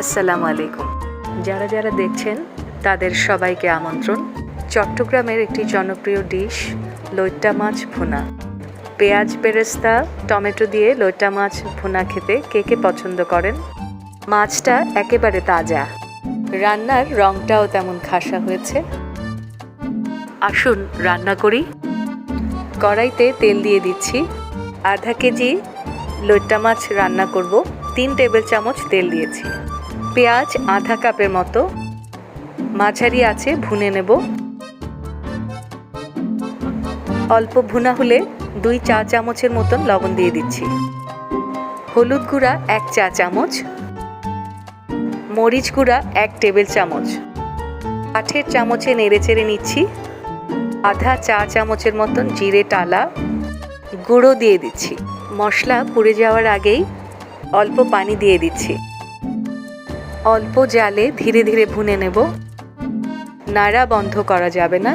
আসসালামু আলাইকুম। যারা যারা দেখছেন, তাদের সবাইকে আমন্ত্রণ। চট্টগ্রামের একটি জনপ্রিয় ডিশ, লইট্টা মাছ ভুনা। পেঁয়াজ বেরেস্তা টমেটো দিয়ে লইট্টা মাছ ভুনা খেতে কে কে পছন্দ করেন? মাছটা একেবারে তাজা। রান্নার রংটাও তেমন খাসা হয়েছে। আসুন রান্না করি। কড়াইতে তেল দিয়ে দিচ্ছি। আধা কেজি লইট্টা মাছ রান্না করব। তিন টেবিল চামচ তেল দিয়েছি। পেঁয়াজ আধা কাপের মতো। মাঝারি আছে, ভুনে নেব। অল্প ভুনা হলে দুই চা চামচের মতন লবণ দিয়ে দিচ্ছি। হলুদ গুঁড়া এক চা চামচ। মরিচ গুঁড়া এক টেবিল চামচ। কাঠের চামচে নেড়ে চেড়ে নিচ্ছি। আধা চা চামচের মতন জিরে টালা। গুঁড়ো দিয়ে দিচ্ছি। মশলা পুড়ে যাওয়ার আগেই অল্প পানি দিয়ে দিচ্ছি। অল্প জালে ধীরে ধীরে ভুনে নেব। নাড়া বন্ধ করা যাবে না।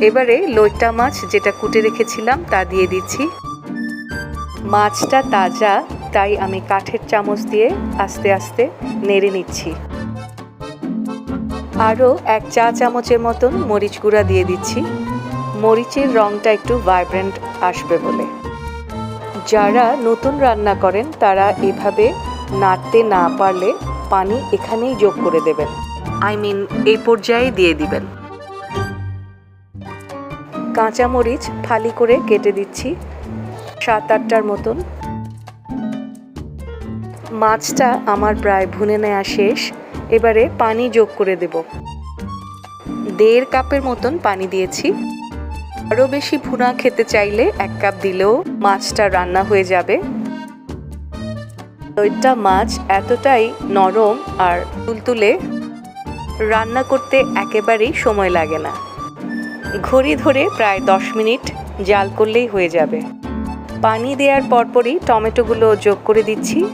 এবারে লইট্টা মাছ যেটা কুটে রেখেছিলাম তা দিয়ে দিচ্ছি। মাছটা তাজা, তাই আমি কাঠের চামচ দিয়ে আস্তে আস্তে নেড়ে নিচ্ছি। আরও এক চা চামচের মতন মরিচ গুঁড়া দিয়ে দিচ্ছি। মরিচের রঙটা একটু ভাইব্রেন্ট আসবে বলে। যারা নতুন রান্না করেন, তারা এভাবে নাড়তে না পারলে পানি এখানেই যোগ করে দেবেন। আই মিন, এই পর্যায়ে দিয়ে দিবেন। কাঁচামরিচ ফালি করে কেটে দিচ্ছি সাত আটটার মতন। মাছটা আমার প্রায় ভুনে নেওয়া শেষ। এবারে পানি যোগ করে দেব। দেড় কাপের মতন পানি দিয়েছি। আরও বেশি ভুনা খেতে চাইলে এক কাপ দিলেও মাছটা রান্না হয়ে যাবে। দইটা মাছ এতটাই নরম আর তুলতুলে, রান্না করতে একেবারেই সময় লাগে না। ঘড়ি ধরে প্রায় দশ মিনিট জাল করলেই হয়ে যাবে। পানি দেওয়ার পরপরই টমেটোগুলো যোগ করে দিচ্ছি।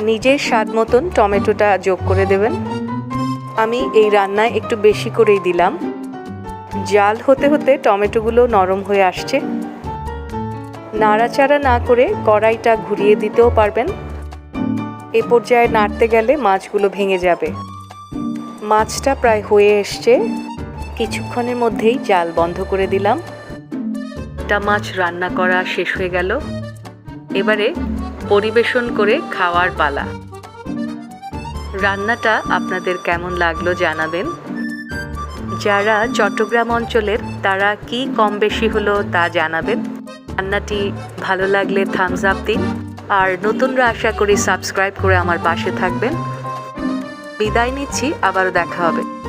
নিজের স্বাদ মতন টমেটোটা যোগ করে দেবেন। আমি এই রান্নায় একটু বেশি করেই দিলাম। জাল হতে হতে টমেটোগুলো নরম হয়ে আসছে। নাড়াচাড়া না করে কড়াইটা ঘুরিয়ে দিতেও পারবেন। এ পর্যায়ে নাড়তে গেলে মাছগুলো ভেঙে যাবে। মাছটা প্রায় হয়ে এসছে। কিছুক্ষণের মধ্যেই জাল বন্ধ করে দিলাম। টা মাছ রান্না করা শেষ হয়ে গেল। এবারে পরিবেশন করে খাওয়ার পালা। রান্নাটা আপনাদের কেমন লাগল জানাবেন। যারা চট্টগ্রাম অঞ্চলের তারা কি কম বেশি হলো তা জানাবেন। রান্নাটি ভালো লাগলে থামস আপ দিন। আর নতুনরা আশা করি সাবস্ক্রাইব করে আমার পাশে থাকবেন। বিদায় নিচ্ছি, আবারও দেখা হবে।